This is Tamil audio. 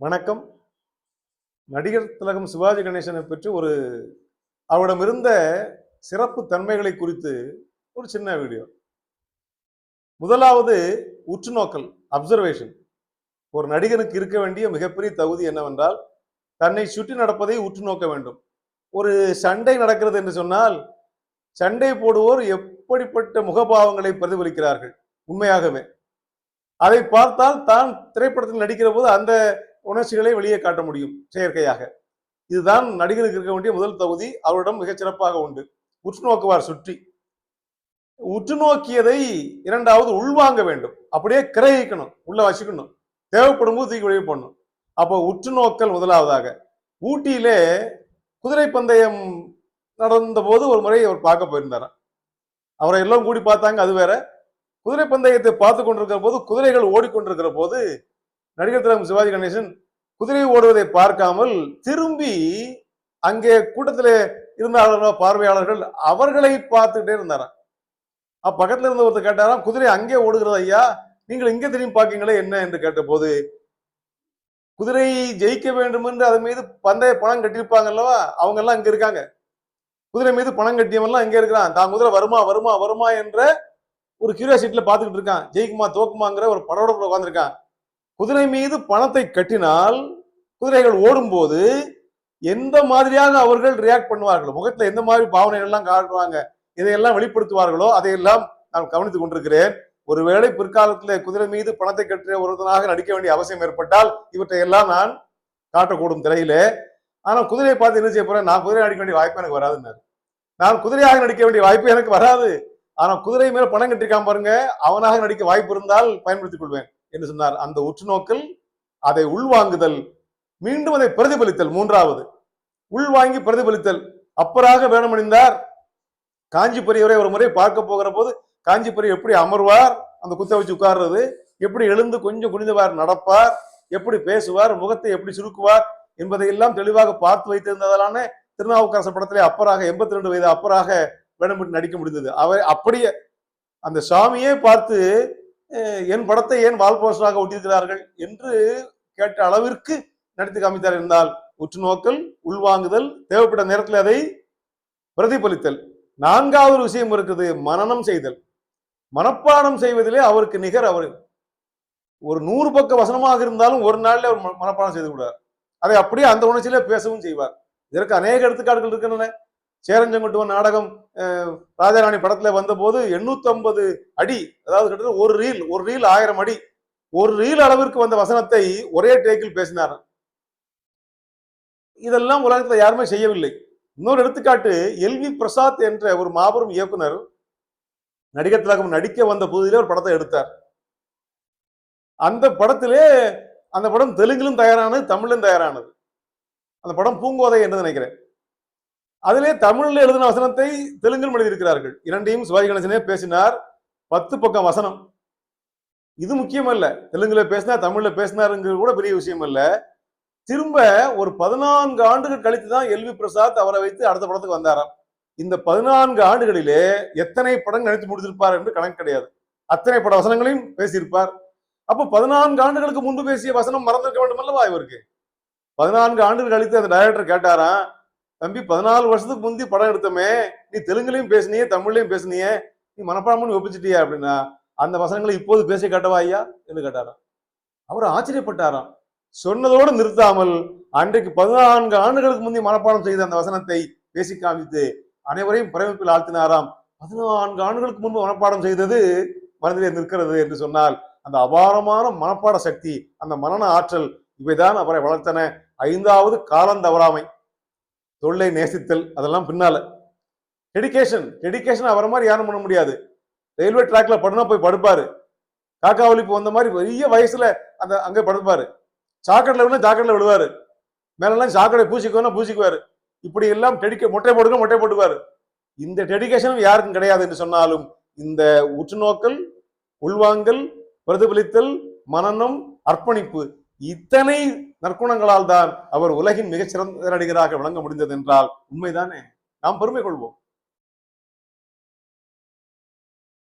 வணக்கம். நடிகர் திலகம் சிவாஜி கணேசனை பற்றி ஒரு அவரிடம் இருந்த சிறப்பு தன்மைகளை குறித்து ஒரு சின்ன வீடியோ. முதலாவது உற்றுநோக்கல் அப்சர்வேஷன் ஒரு நடிகனுக்கு இருக்க வேண்டிய மிகப்பெரிய தகுதி என்னவென்றால் தன்னை சுற்றி நடப்பதை உற்று நோக்க வேண்டும். ஒரு சண்டை நடக்கிறது என்று சொன்னால் சண்டை போடுவோர் எப்படிப்பட்ட முகபாவங்களை பிரதிபலிக்கிறார்கள்? உண்மையாகவே. அதை பார்த்தால் தான் திரைப்படத்தில் நடிக்கிற போது அந்த உணர்ச்சிகளை வெளியே காட்ட முடியும் செயற்கையாக. இதுதான் நடிகருக்கு இருக்க வேண்டிய முதல் தகுதி. அவரிடம் மிகச் சிறப்பாக உண்டு. உற்று நோக்குவார் சுற்றி. உற்று நோக்கியதை இரண்டாவது உள்வாங்க வேண்டும். அப்படியே கிரகிக்கணும். உள்ள வச்சுக்கணும் தேவைப்படும் போது தூக்கி வெளியே போடணும். அப்போ உற்று நோக்கல் முதலாவதாக. ஊட்டியிலே குதிரை பந்தயம் நடந்த போது ஒரு முறை அவர் பார்க்க போயிருந்தாராம். அவரை எல்லாம் கூடி பார்த்தாங்க. அது வேற. குதிரை பந்தயத்தை பார்த்து கொண்டிருக்கிற போது குதிரைகள் ஓடிக்கொண்டிருக்கிற போது நடிகர் திலகம் சிவாஜி கணேசன் குதிரை ஓடுவதை பார்க்காமல் திரும்பி அங்கே கூட்டத்தில் இருந்தார்களோ பார்வையாளர்கள் அவர்களை பார்த்துக்கிட்டே இருந்தாராம். பக்கத்துல இருந்த ஒருத்தர் கேட்டாராம் குதிரை அங்கே ஓடுகிறது ஐயா நீங்கள் இங்கே திரும்பி பார்க்கீங்களே என்ன? என்று கேட்டபோது குதிரை ஜெயிக்க வேண்டும் என்று அதன் மீது பந்தய பணம் கட்டியிருப்பாங்க அல்லவா? அவங்க எல்லாம் இங்க இருக்காங்க. குதிரை மீது பணம் கட்டியவன் எல்லாம் இங்க இருக்கிறான். தான் குதிரை வருமா வருமா வருமா என்ற ஒரு கியூரியாசிட்டியில பார்த்துக்கிட்டு இருக்கான். ஜெயிக்குமா தோக்குமாங்கிற ஒரு படோட உட்காந்துருக்கான் குதிரை மீது பணத்தை கட்டினால் குதிரைகள் ஓடும்போது எந்த மாதிரியாக அவர்கள் ரியாக்ட் பண்ணுவார்கள் முகத்துல எந்த மாதிரி பாவனைகள் எல்லாம் காட்டுவாங்க இதையெல்லாம் வெளிப்படுத்துவார்களோ அதையெல்லாம் நான் கவனித்துக் கொண்டிருக்கிறேன். ஒருவேளை பிற்காலத்தில் குதிரை மீது பணத்தை கட்டிய ஒருவனாக நடிக்க வேண்டிய அவசியம் ஏற்பட்டால் இவற்றை எல்லாம் நான் காட்டக்கூடும் திரையிலே. ஆனால் குதிரையை பார்த்து என்ன செய்ய போறேன்? நான் குதிரை நடிக்க வேண்டிய வாய்ப்பு எனக்கு வராதுன்னாரு. நான் குதிரையாக நடிக்க வேண்டிய வாய்ப்பு எனக்கு வராது. ஆனால் குதிரை மேல பணம் கட்டிருக்கான் பாருங்க அவனாக நடிக்க வாய்ப்பு இருந்தால் பயன்படுத்திக் கொள்வேன். என்று சொன்னார். அந்த உற்றுநோக்கல் அதை உள்வாங்குதல் மீண்டும் அதை பிரதிபலித்தல். மூன்றாவது உள்வாங்கி பிரதிபலித்தல். அப்பராக வேணமணிந்தார் காஞ்சி பெரியவரை ஒரு முறை பார்க்க போகிற போது காஞ்சி பெரிய எப்படி அமர்வார்? அந்த குத்த வச்சு உட்கார்றது. எப்படி எழுந்து கொஞ்சம் குனிந்தவார்? நடப்பார். எப்படி பேசுவார்? முகத்தை எப்படி சுருக்குவார்? என்பதை எல்லாம் தெளிவாக பார்த்து வைத்திருந்ததாலான திருநாவுக்கரசர் படத்திலே அப்பராக எண்பத்தி ரெண்டு வயது அப்பராக வேணுமென்று நடிக்க முடிந்தது. அவர் அப்படியே அந்த சாமியே பார்த்து என் படத்தை ஏன் வால் போஸ்டராக ஒட்டியிருக்கிறார்கள் என்று கேட்ட அளவிற்கு நடித்து காமித்தார் இருந்தால் உற்றுநோக்கல் உள்வாங்குதல் தேவைப்பட்ட நேரத்தில் அதை பிரதிபலித்தல். நான்காவது ஒரு விஷயம் இருக்குது மனனம் செய்தல். மனப்பாடம் செய்வதிலே அவருக்கு நிகர் அவர். ஒரு நூறு பக்க வசனமாக இருந்தாலும் ஒரு நாள்ல அவர் ம- மனப்பாடம் செய்து விடுவார். அதை அப்படியே அந்த உணர்ச்சியிலே பேசவும் செய்வார். இதற்கு அநேக எடுத்துக்காட்டுகள் இருக்கின்றன. சேரஞ்சங்குட்டுவன் நாடகம் ராஜாராணி படத்துல வந்தபோது 850 அடி அதாவது கிட்டத்தட்ட ஒரு ரீல் ஒரு ரீல் ஆயிரம் அடி ஒரு ரீல் அளவிற்கு வந்த வசனத்தை ஒரே டேக்கில் பேசினார். இதெல்லாம் உலகத்துல யாருமே செய்யவில்லை. இன்னொரு எடுத்துக்காட்டு எல்வி பிரசாத் என்ற ஒரு மாபெரும் இயக்குனர் நடிகர் திலகம் நடிக்க வந்த புதிலே ஒரு படத்தை எடுத்தார். அந்த படத்திலே அந்த படம் தெலுங்கிலும் தயாரானது தமிழிலும் தயாரானது. அந்த படம் பூங்கோதை என்று நினைக்கிறேன். அதிலே தமிழில் எழுதின வசனத்தை தெலுங்கிலும் எழுதியிருக்கிறார்கள். இரண்டையும் சிவாஜி கணேசனே பேசினார். பத்து பக்கம் வசனம். இது முக்கியம் அல்ல தெலுங்குல பேசினா தமிழ்ல பேசினாருங்கிறது கூட பெரிய விஷயம் அல்ல திரும்ப ஒரு பதினான்கு ஆண்டுகள் கழித்து தான் எல்வி பிரசாத் அவரை வைத்து அடுத்த படத்துக்கு வந்தாராம். இந்த பதினான்கு ஆண்டுகளிலே எத்தனை படம் நடித்து முடித்திருப்பார் என்று கணக்கு கிடையாது. அத்தனை பட வசனங்களையும் பேசியிருப்பார். அப்போ பதினான்கு ஆண்டுகளுக்கு முன்பு பேசிய வசனம் மறந்திருக்க வேண்டும் அல்லவா இவருக்கு? பதினான்கு ஆண்டுகள் கழித்து அந்த டைரக்டர் கேட்டாராம் தம்பி பதினாலு வருஷத்துக்கு முந்தி படம் எடுத்தோமே. நீ தெலுங்குலையும் பேசுனியே தமிழ்லையும் பேசுனியே. நீ மனப்பாடம்னு ஒப்பிச்சிட்டியா அப்படின்னா அந்த வசனங்களை இப்போது பேசி காட்டவா ஐயா? என்று கேட்டாராம். அவர் ஆச்சரியப்பட்டாராம். சொன்னதோடு நிறுத்தாமல் அன்றைக்கு பதினான்கு ஆண்டுகளுக்கு முந்தி மனப்பாடம் செய்த அந்த வசனத்தை பேசி காமித்து அனைவரையும் பிரமிப்பில் ஆழ்த்தினாராம். பதினான்கு ஆண்டுகளுக்கு முன்பு மனப்பாடம் செய்தது மனதிலே நிற்கிறது என்று சொன்னால் அந்த அபாரமான மனப்பாட சக்தி அந்த மனன ஆற்றல் இவைதான் அவரை வளர்த்தன ஐந்தாவது காலம் தொழிலை நேசித்தல் அதெல்லாம் பின்னால. டெடிகேஷன் டெடிகேஷன் அவரை மாதிரி யாரும் பண்ண முடியாது. ரயில்வே ட்ராக்ல படுனா போய் படுப்பாரு. காக்கா ஒழிப்பு வந்த மாதிரி பெரிய வயசுல அந்த அங்கே படுப்பாரு. சாக்கடையில் விழுந்தா சாக்கடையில் விழுவாரு. மேலெல்லாம் சாக்கடை பூசிக்குவோம்னா பூசிக்குவாரு. இப்படி எல்லாம் டெடிக்க மொட்டை போடுங்க மொட்டை போட்டுக்குவாரு. இந்த டெடிகேஷனும் யாருக்கும் கிடையாது என்று சொன்னாலும் இந்த உற்றுநோக்கல் உள்வாங்கல் பிரதிபலித்தல் மனநம் அர்ப்பணிப்பு இத்தனை நற்குணங்களால் தான் அவர் உலகின் மிகச்சிறந்த நடிகராக விளங்க முடிந்தது என்றால் உண்மைதானே? நாம் பெருமை கொள்வோம்.